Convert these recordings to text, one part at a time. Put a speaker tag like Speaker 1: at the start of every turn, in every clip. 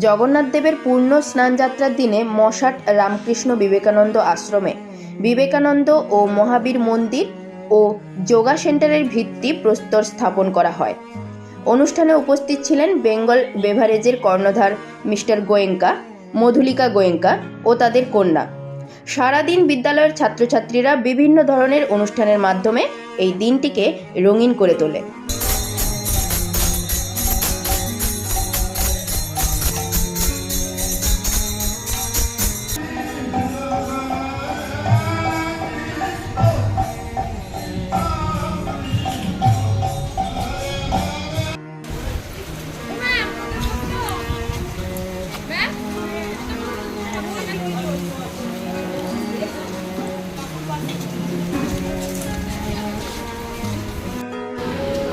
Speaker 1: জগন্নাথ দেবের পূর্ণ স্নানযাত্রার দিনে মশাট রামকৃষ্ণ বিবেকানন্দ আশ্রমে। বিবেকানন্দ ও মহাবীর মন্দির ও যোগা সেন্টারের ভিত্তি প্রস্তর স্থাপন করা হয়। অনুষ্ঠানে উপস্থিত ছিলেন বেঙ্গল বেভারেজের কর্ণধার মিস্টার গোয়েঙ্কা, মধুলিকা গোয়েঙ্কা ও তাদের কন্যা। সারাদিন বিদ্যালয়ের ছাত্রছাত্রীরা বিভিন্ন ধরনের অনুষ্ঠানের মাধ্যমে এই দিনটিকে রঙিন করে তোলে।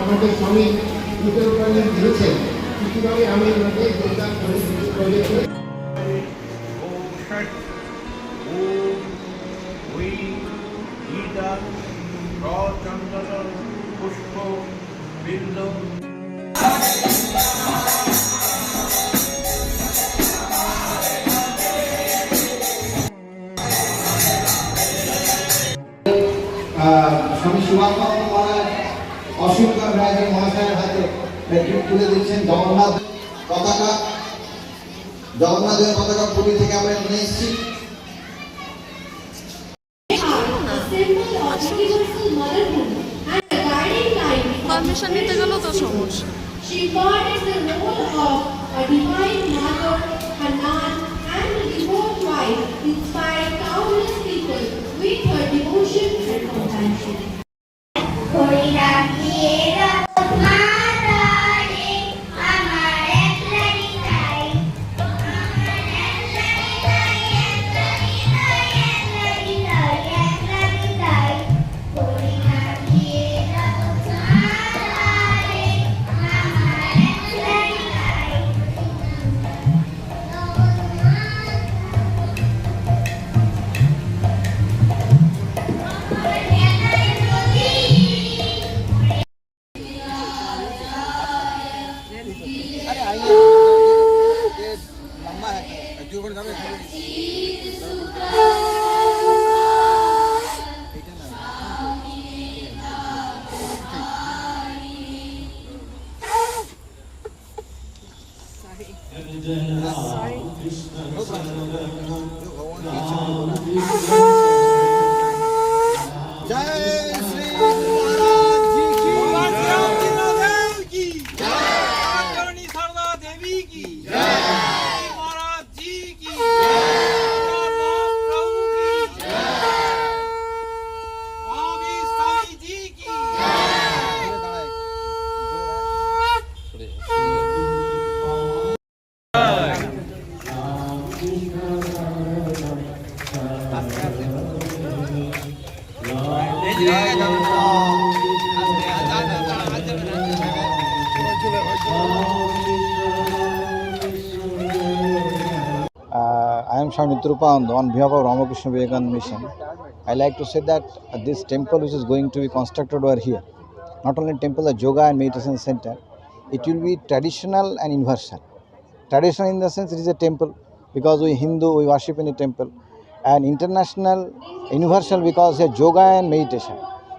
Speaker 2: আমাদের স্বামী উত্তরপ্রাণী দিয়েছেন। কিছুভাবে আমি ওনাকে স্বামী সুভাষ মহারাজ অসীম রায় মহাশয়ের হাতে তুলে দিচ্ছেন জগন্নাথ পতাকা জগন্নাথের পতাকা পুরী থেকে আমরা নিয়ে এসেছি
Speaker 3: পারমিশন নিতে গেল তো সমস্যা
Speaker 4: divine mother, and devout wife,
Speaker 5: por la piedad.
Speaker 6: Sorry. I am Swami Trupand on behalf of Ramakrishna Vivekananda Mission. I like to say that uh, this temple which is going to be constructed over here, not only temple, the yoga and meditation center, it will be traditional and universal. Traditional in the sense it is a temple because we Hindu we worship in a temple, and international, universal because a yoga and meditation.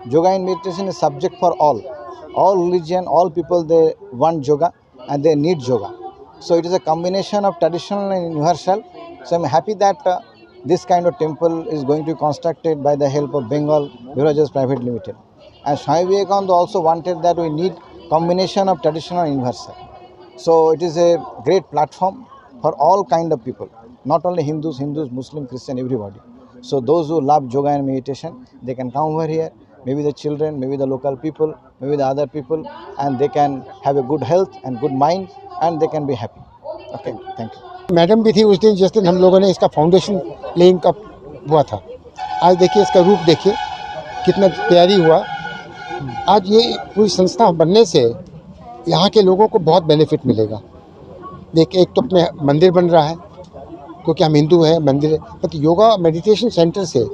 Speaker 6: Yoga and meditation is subject for all, all religion, all people they want yoga and they need yoga. So it is a combination of traditional and universal. So I'm happy that uh, this kind of temple is going to be constructed by the help of Bengal Beverages Private Limited. And Swami Vivekananda also wanted that we need combination of traditional and universal. So it is a great platform for all kind of people, not only Hindus, Hindus, Muslim, Christian, everybody. So those who love yoga and meditation, they can come over here. Maybe the children, maybe the local people, maybe the other people, and they can have a good health and good mind, and they can be happy. Okay, thank you.
Speaker 7: Madam भी थी उस दिन जिस दिन हम लोगों ने इसका फाउंडेशन लेइंग का हुआ था आज देखिए इसका रूप देखिए कितना प्यारी हुआ आज ये पूरी संस्था बनने से यहाँ के लोगों को बहुत बेनिफिट मिलेगा देखिए एक तो अपने मंदिर बन रहा है क्योंकि हम हिंदू हैं, मंदिर है बट योगा मेडिटेशन सेंटर से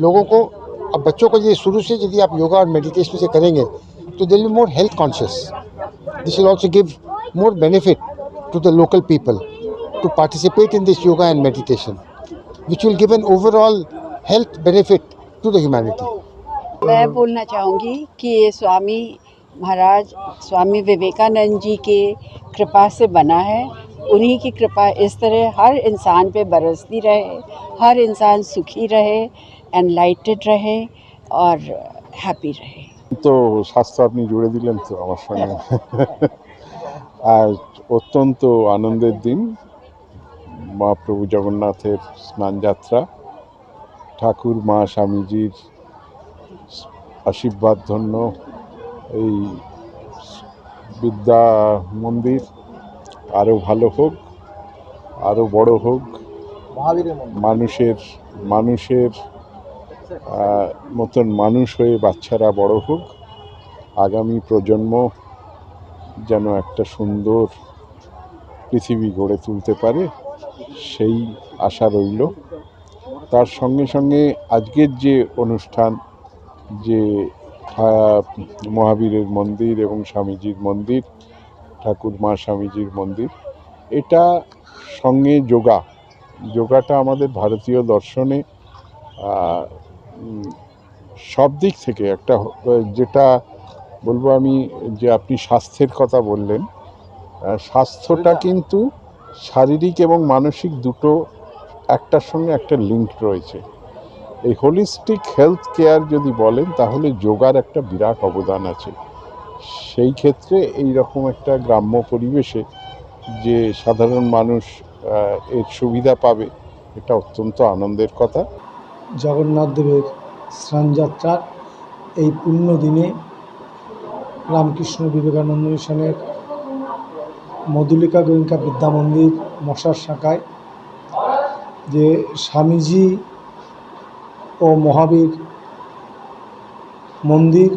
Speaker 7: लोगों को, अब बच्चों को ये शुरू से यदि आप योगा और मेडिटेशन से करेंगे तो they'll be more health conscious this will also give more benefit to the local people to participate in this yoga and meditation which will give an overall health benefit to the humanity.
Speaker 8: मैं बोलना चाहूँगी कि ये स्वामी महाराज, स्वामी विवेकानंद जी के कृपा से बना है उन्हीं की कृपा इस तरह हर इंसान पे बरसती रहे हर इंसान सुखी रहे एनलाइटेड रहे और हैप्पी रहे
Speaker 9: তো স্বাস্থ্য আপনি জুড়ে দিলেন তো আমার সঙ্গে আর অত্যন্ত আনন্দের দিন মহাপ্রভু জগন্নাথের স্নানযাত্রা ঠাকুর মা স্বামীজির আশীর্বাদ ধন্য এই বিদ্যা মন্দির আরও ভালো হোক আরও বড় হোক মানুষের মানুষের মতন মানুষ হয়ে বাচ্চারা বড় হোক আগামী প্রজন্ম যেন একটা সুন্দর পৃথিবী গড়ে তুলতে পারে সেই আশা রইল। তার সঙ্গে সঙ্গে আজকের যে অনুষ্ঠান যে মহাবীরের মন্দির এবং স্বামীজির মন্দির ঠাকুর মা স্বামীজির মন্দির। এটা সঙ্গে যোগা। যোগাটা আমাদের ভারতীয় দর্শনে সব দিক থেকে একটা যেটা বলব আমি যে আপনি স্বাস্থ্যের কথা বললেন স্বাস্থ্যটা কিন্তু শারীরিক এবং মানসিক দুটো একটার সঙ্গে একটা লিঙ্ক রয়েছে। এই হোলিস্টিক হেলথ কেয়ার যদি বলেন তাহলে যোগার একটা বিরাট অবদান আছে। সেই ক্ষেত্রে এই রকম একটা গ্রাম্য পরিবেশে যে সাধারণ মানুষ এর সুবিধা পাবে, এটা অত্যন্ত আনন্দের কথা।
Speaker 10: জগন্নাথ দেবের স্নানযাত্রার এই পুণ্য দিনে রামকৃষ্ণ বিবেকানন্দ মিশনের মধুলিকা গোয়েঙ্কা বিদ্যা মন্দির, মশার শাখায় যে স্বামীজি ও মহাবীর মন্দির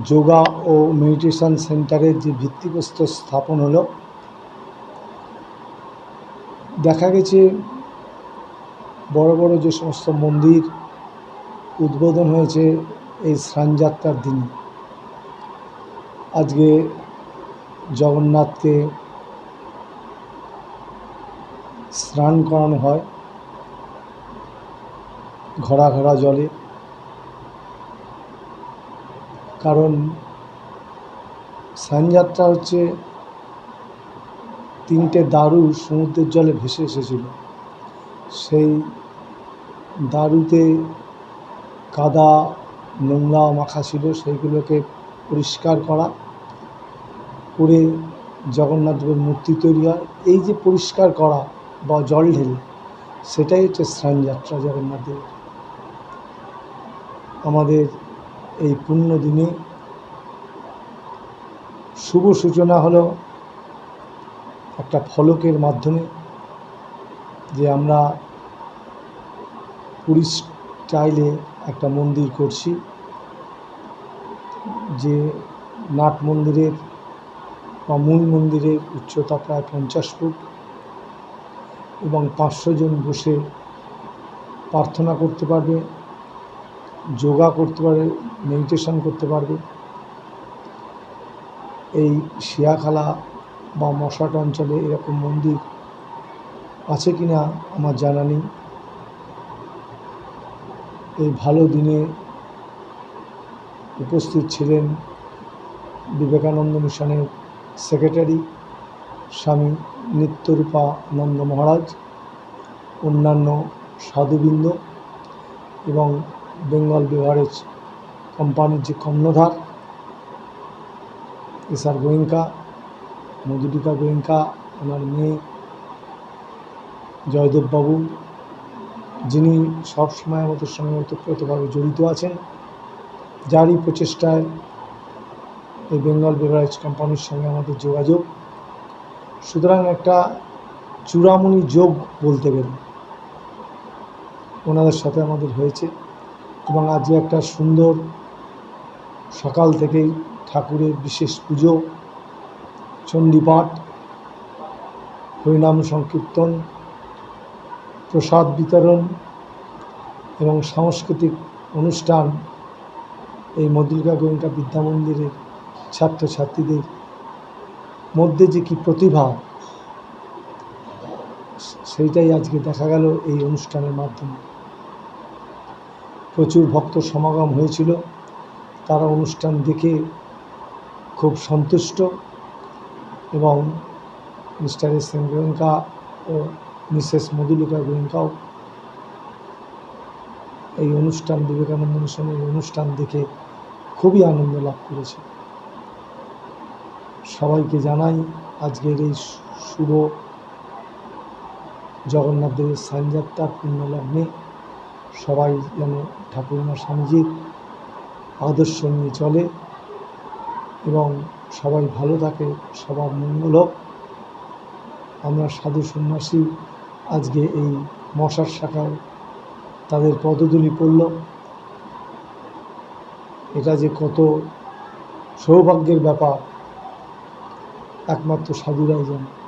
Speaker 10: যোগা ও মেডিটেশন সেন্টারের যে ভিত্তিপ্রস্তর স্থাপন হলো, দেখা গেছে বড় বড় যে সমস্ত মন্দির উদ্বোধন হয়েছে এই স্নানযাত্রার দিনে। আজকে জগন্নাথকে স্নান করানো হয় ঘোড়া ঘোড়া জলে। কারণ স্নানযাত্রা হচ্ছে তিনটে দারু সমুদ্রের জলে ভেসে এসেছিল। সেই দারুতে কাদা, নোংরা মাখা ছিল, সেইগুলোকে পরিষ্কার করা, করে জগন্নাথদেবের মূর্তি তৈরি হয় এই যে পরিষ্কার করা বা জল ঢেলে, সেটাই হচ্ছে স্নানযাত্রা জগন্নাথদেবের আমাদের এই পুণ্য দিনে শুভ সূচনা হলো একটা ফলকের মাধ্যমে যে আমরা পুরী স্টাইলে একটা মন্দির করছি, যে নাট মন্দিরের বা মূল মন্দিরের উচ্চতা প্রায় পঞ্চাশ ফুট এবং পাঁচশো জন বসে প্রার্থনা করতে পারবে। যোগা করতে পারবে মেডিটেশন করতে পারবে। এই শিয়াখালা বা মশাট অঞ্চলে এরকম মন্দির আছে কি না আমার জানা নেই। এই ভালো দিনে উপস্থিত ছিলেন বিবেকানন্দ মিশনের সেক্রেটারি স্বামী নিত্যরূপানন্দ মহারাজ, অন্যান্য সাধুবৃন্দ এবং বেঙ্গল বেভারেজ কোম্পানির যে কর্ণধার এস আর গোয়েঙ্কা মধুলিকা গোয়েঙ্কা ওনার মেয়ে জয়দেববাবু যিনি সবসময় আমাদের সঙ্গে ওতপ্রোতভাবে জড়িত আছেন, যারই প্রচেষ্টায় এই বেঙ্গল বেভারেজ কোম্পানির সঙ্গে আমাদের যোগাযোগ। সুতরাং একটা চূড়ামণি যোগ বলতে গেলে ওনাদের সাথে আমাদের হয়েছে। এবং আজকে একটা সুন্দর সকাল থেকেই ঠাকুরের বিশেষ পুজো, চণ্ডীপাঠ, হরিনাম সংকীর্তন, প্রসাদ বিতরণ এবং সাংস্কৃতিক অনুষ্ঠান এই মধুলিকা গোয়েঙ্কা বিদ্যা মন্দিরের ছাত্রছাত্রীদের মধ্যে যে কি প্রতিভা, সেইটাই আজকে দেখা গেল এই অনুষ্ঠানের মাধ্যমে। প্রচুর ভক্ত সমাগম হয়েছিল। তারা অনুষ্ঠান দেখে খুব সন্তুষ্ট এবং মিস্টার এস এন গোয়েঙ্কা ও মিসেস মধুলিকা গোয়েঙ্কাও এই অনুষ্ঠান, বিবেকানন্দ মিশনের অনুষ্ঠান দেখে খুবই আনন্দ লাভ করেছে। সবাইকে জানাই আজকের এই শুভ জগন্নাথ দেবের সাইনযাত্রা পুণ্যলগ্নে সবাই যেন ঠাকুরমা স্বামীজির আদর্শ নিয়ে চলে এবং সবাই ভালো থাকে, সবার মঙ্গল হোক আমরা সাধু সন্ন্যাসী আজকে এই মশার শাখায় তাদের পদধূলি পড়ল এটা যে কত সৌভাগ্যের ব্যাপার। একমাত্র সাধুরাই জানে।